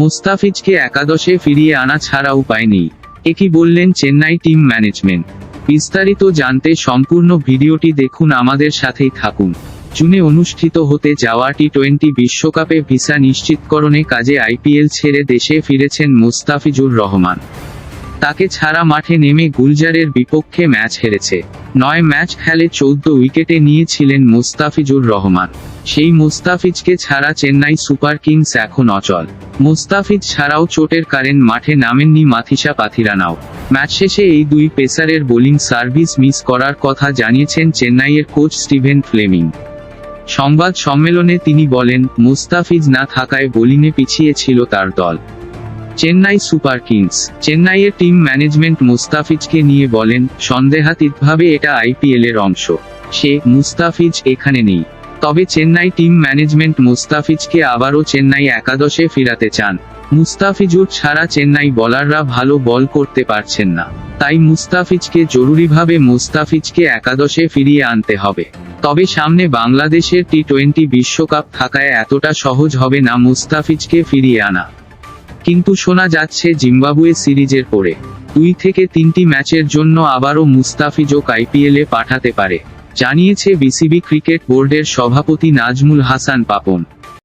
মুস্তাফিজকে একাদশে ফিরিয়ে আনা ছাড়া উপায় নেই। একই বললেন চেন্নাই টিম ম্যানেজমেন্ট। বিস্তারিত জানতে সম্পূর্ণ ভিডিওটি দেখুন, আমাদের সাথেই থাকুন। জুনে অনুষ্ঠিত হতে যাওয়া টি টোয়েন্টি বিশ্বকাপে ভিসা নিশ্চিতকরণে কাজে আইপিএল ছেড়ে দেশে ফিরেছেন মুস্তাফিজুর রহমান। তাকে ছাড়া মাঠে নেমে গুলজারের বিপক্ষে ম্যাচ হেরেছে। নয় ম্যাচ খেলে চৌদ্দ উইকেটে নিয়েছিলেন মুস্তাফিজুর রহমান। সেই মুস্তাফিজকে ছাড়া চেন্নাই সুপার কিংস এখন অচল। মুস্তাফিজ ছাড়াও চোটের কারেন মাঠে নামেননি মাথিসা পাথিরানাও। ম্যাচ শেষে এই দুই পেসারের বোলিং সার্ভিস মিস করার কথা জানিয়েছেন চেন্নাইয়ের কোচ স্টিভেন ফ্লেমিং। সংবাদ সম্মেলনে তিনি বলেন, মুস্তাফিজ না থাকায় বোলিংয়ে পিছিয়ে ছিল তার দল। Chennai Super Kings. চেন্নাইয়ের টিম ম্যানেজমেন্ট মুস্তাফিজকে নিয়ে বলেন, সন্দেহাতীতভাবে এটা আইপিএল এর অংশ। সে, মুস্তাফিজ, এখানে নেই। তবে চেন্নাই টিম ম্যানেজমেন্ট মুস্তাফিজকে আবারও চেন্নাই একাদশে ফিরাতে চান। মুস্তাফিজুর ছাড়া চেন্নাই বলাররা ভালো বল করতে পারছেন না। তাই মুস্তাফিজকে জরুরিভাবে মুস্তাফিজকে একাদশে ফিরিয়ে আনতে হবে। তবে সামনে বাংলাদেশের টি টোয়েন্টি বিশ্বকাপ থাকায় এতটা সহজ হবে না মুস্তাফিজকে ফিরিয়ে আনা। কিন্তু শোনা যাচ্ছে জিম্বাবুয়ে সিরিজের পরে। দুই থেকে তিনটি ম্যাচের জন্য আবারও মুস্তাফিজক আইপিএলে পাঠাতে পারে। জানিয়েছে বিসিবি ক্রিকেট বোর্ডের সভাপতি নাজমুল হাসান পাপন।